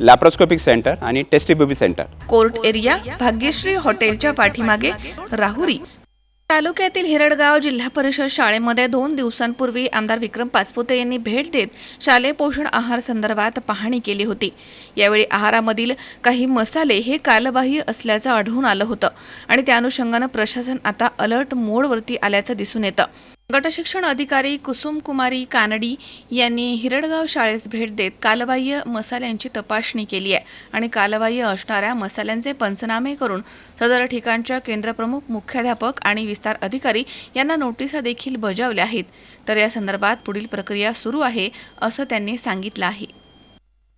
Laparoscopic centre आणि test tube baby centre court area Bhagyashree हॉटेलच्या पाठीमागे राहुरी तालुक्यातील हिरडगाव जिल्हा परिषद शाळेमध्ये दोन दिवसांपूर्वी आमदार विक्रम पाचपुते यांनी भेट देत शालेय पोषण आहार संदर्भात पाहणी केली होती. यावेळी आहारामधील काही मसाले हे कालबाह्य असल्याचं आढळून आलं होतं आणि त्या अनुषंगानं प्रशासन आता अलर्ट मोडवरती आल्याचं दिसून येतं. गटशिक्षण अधिकारी कुसुम कुमारी कानडी यांनी हिरडगाव शाळेस भेट देत कालबाह्य मसाल्यांची तपासणी केली आहे आणि कालबाह्य असणाऱ्या मसाल्यांचे पंचनामे करून सदर ठिकाणच्या केंद्रप्रमुख मुख्याध्यापक आणि विस्तार अधिकारी यांना नोटिसा देखील बजावल्या आहेत. तर या संदर्भात पुढील प्रक्रिया सुरू आहे असं त्यांनी सांगितलं आहे.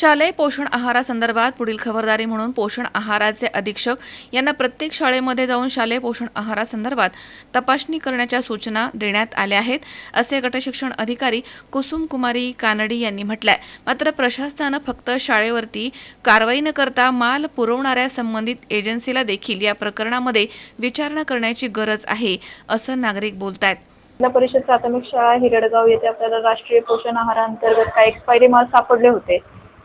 शालेय पोषण आहारासंदर्भात पुढील खबरदारी म्हणून पोषण आहाराचे अधीक्षक यांना प्रत्येक शाळेमध्ये जाऊन शालेय पोषण आहारासंदर्भात तपासणी करण्याच्या सूचना देण्यात आल्या आहेत असे गटशिक्षण अधिकारी कुसुम कुमारी कानडी यांनी म्हटलंय. मात्र प्रशासनानं फक्त शाळेवरती कारवाई न करता माल पुरवणाऱ्या संबंधित एजन्सीला देखील या प्रकरणामध्ये विचारणा करण्याची गरज आहे असं नागरिक बोलतायत. जिल्हा परिषद प्राथमिक शाळा हिरडगाव येथे आपल्याला राष्ट्रीय पोषण आहारांतर्गत काही एक्सपायरी माल सापडले होते.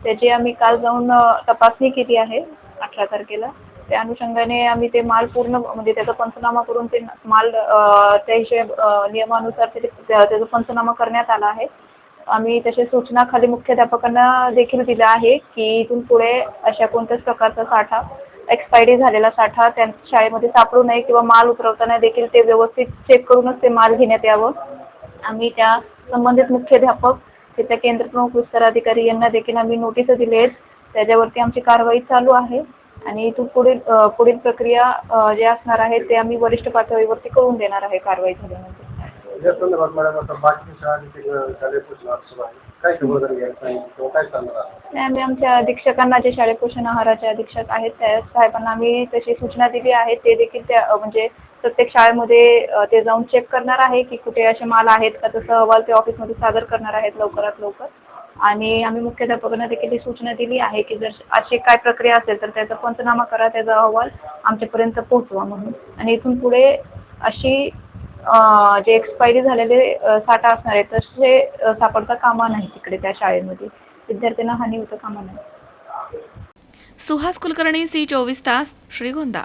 त्याची आम्ही काल जाऊन तपासणी केली आहे अठरा तारखेला. त्या अनुषंगाने आम्ही ते माल पूर्ण म्हणजे त्याचा पंचनामा करून ते माल त्या हिशोब नियमानुसार ते त्याचा पंचनामा करण्यात आला आहे. आम्ही तसे सूचना खाली मुख्याध्यापकांना देखील दिल्या आहे की इथून पुढे अशा कोणत्याच प्रकारचा साठा एक्सपायरी झालेला साठा त्या शाळेमध्ये सापडू नये किंवा माल उतरवताना देखील ते व्यवस्थित चेक करूनच ते माल घेण्यात यावं. आम्ही त्या संबंधित मुख्याध्यापक तिथल्या केंद्रप्रमुख विस्तार अधिकारी यांना देखील आम्ही नोटीस दिले आहेत त्याच्यावरती आमची कारवाई चालू आहे. आणि इथून पुढील पुढील प्रक्रिया जे असणार आहे ते आम्ही वरिष्ठ पातळीवरती करून देणार आहे कारवाई झाल्यानंतर. आम्ही आमच्या अधीक्षकांना जे शालेय पोषण आहाराचे अधीक्षक आहेत त्या साहेबांना आम्ही तशी सूचना दिली आहे. ते देखील त्या म्हणजे प्रत्येक शाळेमध्ये ते जाऊन चेक करणार आहे की कुठे असे माल आहेत का तसं अहवाल ते ऑफिसमध्ये सादर करणार आहेत लवकरात लवकर. आणि आम्ही मुख्याध्यापकांना देखील ही सूचना दिली आहे की जर अशी काय प्रक्रिया असेल तर त्याचा पंचनामा करा त्याचा अहवाल आमच्यापर्यंत पोहोचवा म्हणून. आणि इथून पुढे अशी जे एक्सपायरी झालेले साठा असणार आहे तसे सापडता कामा नाही तिकडे त्या शाळेमध्ये. विद्यार्थ्यांना हानी होता कामा नाही. सुहास कुलकर्णी सी चोवीस तास श्रीगोंदा.